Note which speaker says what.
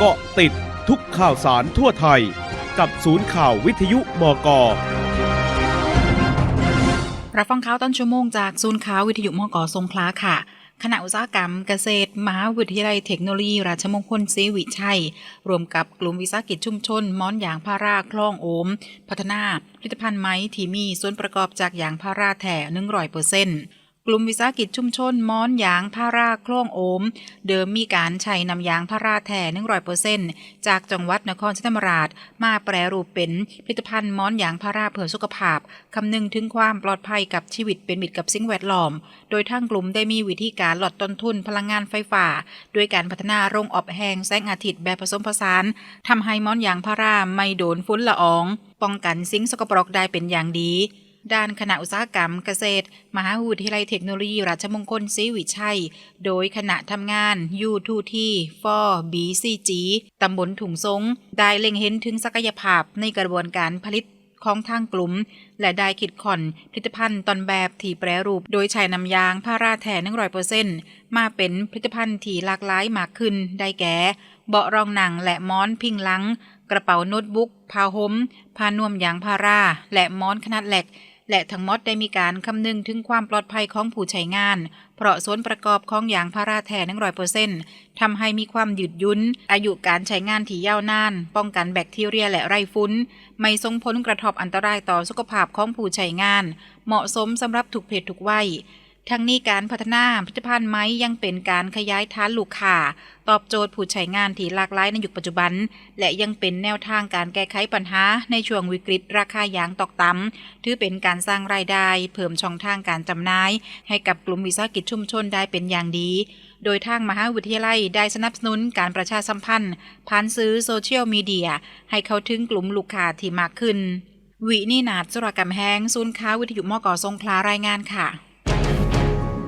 Speaker 1: เกาะติดทุกข่าวสารทั่วไทย กับศูนย์ข่าววิทยุบก
Speaker 2: รับฟังข่าวต้นชั่วโมงจากศูนย์ข่าววิทยุมกสงขลาค่ะคณะอุตสาหกรรมเกษตร มหาวิทยาลัยเทคโนโลยี ราชมงคลศรีวิชัย รวมกับกลุ่มวิสาหกิจชุมชน ม้อนยางพาราคลองโอม พัฒนาผลิตภัณฑ์ไม้ที่มีส่วนประกอบจากยางพาราแท้100%เปอร์เซ็นต์ กลุ่มวิสาหกิจชุมชนม้อนยางพาราคลองโอม เดิมมีการใช้นำยางพาราแท้100%จากจังหวัดนครศรีธรรมราช มาแปรรูปเป็นผลิตภัณฑ์ม้อนยางพาราเพื่อสุขภาพคำนึงถึงความปลอดภัยกับชีวิตเป็นมิตรกับสิ่งแวดล้อม โดยทางกลุ่มได้มีวิธีการลดต้นทุนพลังงานไฟฟ้าด้วยการพัฒนาโรงอบแห้งแสงอาทิตย์แบบผสมผสานทำให้ม้อนยางพาราไม่โดนฝุ่นละออง ป้องกันสิ่งสกปรกได้เป็นอย่างดี ด้านคณะอุตสาหกรรมเกษตร มหาวิทยาลัยเทคโนโลยี ราชมงคลศรีวิชัย โดยคณะทำงาน U2T for BCG ตำบลถุงซงได้เล็งเห็นถึงศักยภาพในกระบวนการผลิตของทางกลุ่ม และได้คิดค่อนผลิตภัณฑ์ตอนแบบที่แปรรูป โดยใช้น้ำยางพาราแท้100%มาเป็นผลิตภัณฑ์ที่หลากหลายมากขึ้น ได้แก่ เบาะรองหนังและม้อนพิงหลัง กระเป๋าโน้ตบุ๊กผ้าห่มผ้านวมยางพารา และม้อนขนาดเล็ก และทั้งหมดได้มีการคำนึงถึงความปลอดภัยของผู้ใช้งาน เพราะส่วนประกอบของยางพาราแท้อยเปอร์เซนต์ทำให้มีความยืดยุ้น อายุการใช้งานที่ยาวนาน ป้องกันแบคทีเรียและไรฟุ้น ไม่ส่งผลกระทบอันตรายต่อสุขภาพของผู้ใช้งาน เหมาะสมสำหรับทุกเพศทุกวัย ทั้งนี้การพัฒนาผลิตภัณฑ์ไม้ยังเป็นการขยายฐานลูกค้าตอบโจทย์ผู้ใช้งานที่หลากหลายในยุคปัจจุบัน และยังเป็นแนวทางการแก้ไขปัญหาในช่วงวิกฤตราคายางตกต่ำถือเป็นการสร้างรายได้ เพิ่มช่องทางการจำหน่าย ให้กับกลุ่มวิสาหกิจชุมชนได้เป็นอย่างดี โดยทางมหาวิทยาลัยได้สนับสนุนการประชาสัมพันธ์ ผ่านซื้อโซเชียลมีเดีย ให้เข้าถึงกลุ่มลูกค้าที่มากขึ้น วินีนาฏสุรกำแห้งศูนย์ค้าวิทยุมกสงขลารายงานค่ะ